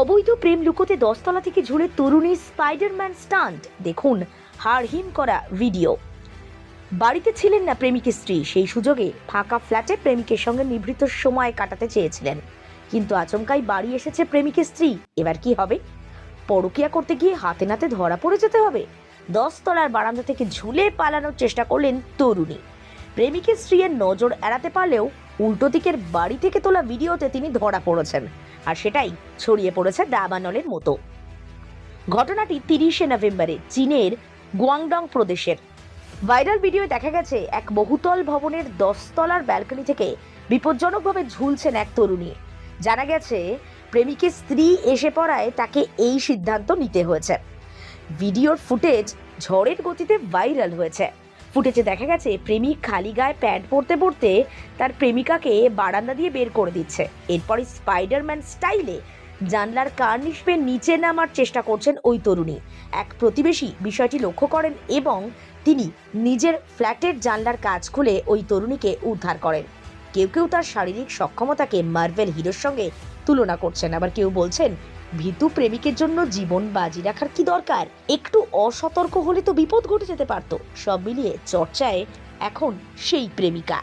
অবৈধ প্রেম লুকোতে দশতলা থেকে ঝুলে তরুণী স্পাইডারম্যান স্টান্ট। দেখুন, হাড়হিম করা ভিডিও। বাড়িতে ছিলেন না প্রেমিকের স্ত্রী, সেই সুযোগে ফাঁকা ফ্ল্যাটে প্রেমিকের সঙ্গে নিভৃত সময় কাটাতে চেয়েছিলেন। কিন্তু আচমকাই বাড়ি এসেছে প্রেমিকের স্ত্রী। এবার কি হবে? পরকিয়া করতে গিয়ে হাতে নাতে ধরা পড়ে যেতে হবে? দশতলার বারান্দা থেকে ঝুলে পালানোর চেষ্টা করলেন তরুণী। প্রেমিকের স্ত্রীর নজর এড়াতে পারলেও উল্টো দিকের বাড়ি থেকে তোলা ভিডিওতে তিনি ধরা পড়েছেন আর সেটাই ছড়িয়ে পড়েছে দাবানলের মতো। ঘটনাটি তিরিশে নভেম্বরে চীনের গুয়াংডং প্রদেশের। ভাইরাল ভিডিওয়ে দেখা গেছে এক বহুতল ভবনের দশতলার ব্যালকনি থেকে বিপজ্জনকভাবে ঝুলছেন এক তরুণী। জানা গেছে, প্রেমিকের স্ত্রী এসে পড়ায় তাকে এই সিদ্ধান্ত নিতে হয়েছে। ভিডিওর ফুটেজ ঝড়ের গতিতে ভাইরাল হয়েছে। ফুটেজে দেখা গেছে, প্রেমিক খালি গায়ে প্যান্ট পরতে পরতে তার প্রেমিকাকে বারান্দা দিয়ে বের করে দিচ্ছে। এরপরে স্পাইডারম্যান স্টাইলে জানলার কার্নিশ পেয়ে নিচে নামার চেষ্টা করছেন ওই তরুণী। এক প্রতিবেশী বিষয়টি লক্ষ্য করেন এবং তিনি নিজের ফ্ল্যাটের জানলার কাজ খুলে ওই তরুণীকে উদ্ধার করেন। কেউ কেউ তার শারীরিক সক্ষমতাকে মার্ভেল হিরোর সঙ্গে তুলনা করছেন। আবার কেউ বলছেন ভীতু প্রেমিকের জন্য জীবন বাজি রাখার কি দরকার? একটু অসতর্ক হলে তো বিপদ ঘটে যেতে পারত। সব মিলিয়ে চর্চায় এখন সেই প্রেমিকা।